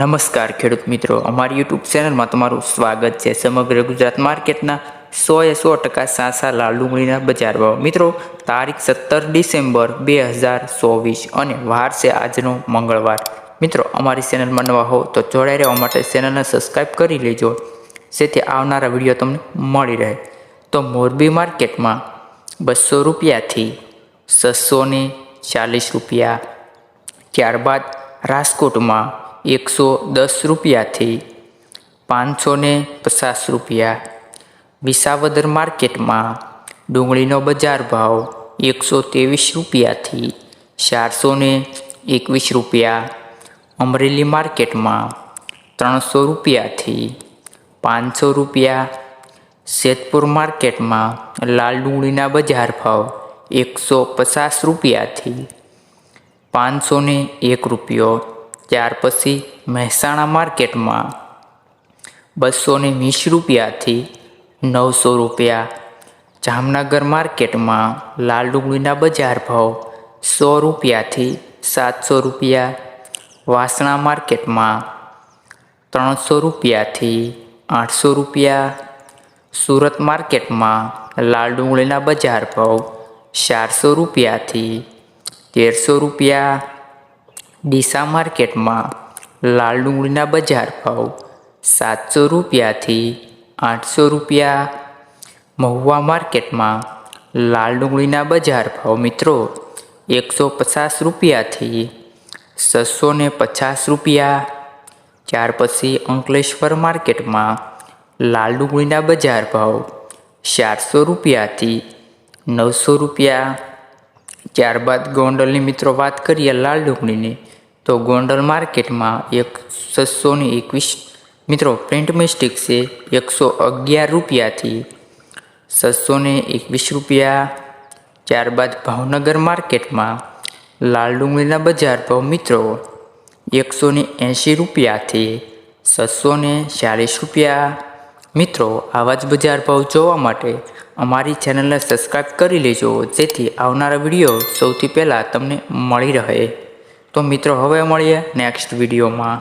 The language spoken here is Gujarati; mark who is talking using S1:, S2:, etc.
S1: નમસ્કાર ખેડૂત મિત્રો, અમારી યુટ્યુબ ચેનલમાં તમારું સ્વાગત છે. સમગ્ર ગુજરાત માર્કેટના સો એ સો ટકા સાસા લાલ ડુંગળીના બજાર ભાવ. મિત્રો, તારીખ સત્તર ડિસેમ્બર બે હજાર ચોવીસ અને વાર છે આજનો મંગળવાર. મિત્રો, અમારી ચેનલમાં નવા હો તો જોડાઈ રહેવા માટે ચેનલને સબસ્ક્રાઈબ કરી લેજો. જેથી આવનારા વીડિયો તમને મળી રહે. તો મોરબી માર્કેટમાં બસો રૂપિયાથી છસો ચાલીસ રૂપિયા. ત્યારબાદ રાજકોટમાં એકસો દસ રૂપિયાથી પાંચસો ને પચાસ રૂપિયા. વિસાવદર માર્કેટમાં ડુંગળીનો બજાર ભાવ એકસો ત્રેવીસ રૂપિયાથી ચારસો ને એકવીસ રૂપિયા. અમરેલી માર્કેટમાં ત્રણસો રૂપિયાથી પાંચસો રૂપિયા. શેતપુર માર્કેટમાં લાલ ડુંગળીના બજાર ભાવ એકસો પચાસ રૂપિયાથી પાંચસો એક રૂપિયો. ત્યાર પછી મહેસાણા માર્કેટમાં બસો ને વીસ રૂપિયાથી નવસો રૂપિયા, જામનગર માર્કેટમાં લાલ ડુંગળીના બજાર ભાવ સો રૂપિયાથી સાતસો રૂપિયા, વાસણા માર્કેટમાં ત્રણસો રૂપિયાથી આઠસો રૂપિયા, સુરત માર્કેટમાં લાલ ડુંગળીના બજાર ભાવ ચારસો રૂપિયાથી તેરસો રૂપિયા ડીસા માર્કેટમાં લાલ ડુંગળીના બજાર ભાવ સાતસો રૂપિયાથી આઠસો રૂપિયા. મહુવા માર્કેટમાં લાલ ડુંગળીના બજાર ભાવ મિત્રો એકસો પચાસ રૂપિયાથી છસો ને પચાસ રૂપિયા. ત્યાર પછી અંકલેશ્વર માર્કેટમાં લાલ ડુંગળીના બજાર ભાવ ચારસો રૂપિયાથી નવસો રૂપિયા. ત્યારબાદ ગોંડલની મિત્રો વાત કરીએ લાલ ડુંગળીની. તો ગોંડલ માર્કેટમાં એક છસો ને એકવીસ મિત્રો પ્રિન્ટ મિસ્ટેક છે એકસો અગિયાર રૂપિયાથી છસો ને એકવીસ રૂપિયા. ત્યારબાદ ભાવનગર માર્કેટમાં લાલ ડુંગળીના બજાર ભાવ મિત્રો એકસો ને એંશી રૂપિયાથી છસો ને ચાલીસ રૂપિયા. મિત્રો આવા જ બજાર ભાવ જોવા માટે અમારી ચેનલને સબસ્ક્રાઈબ કરી લેજો, જેથી આવનારા વીડિયો સૌથી પહેલાં તમને મળી રહે. તો મિત્રો હવે મળીએ નેક્સ્ટ વિડીયોમાં.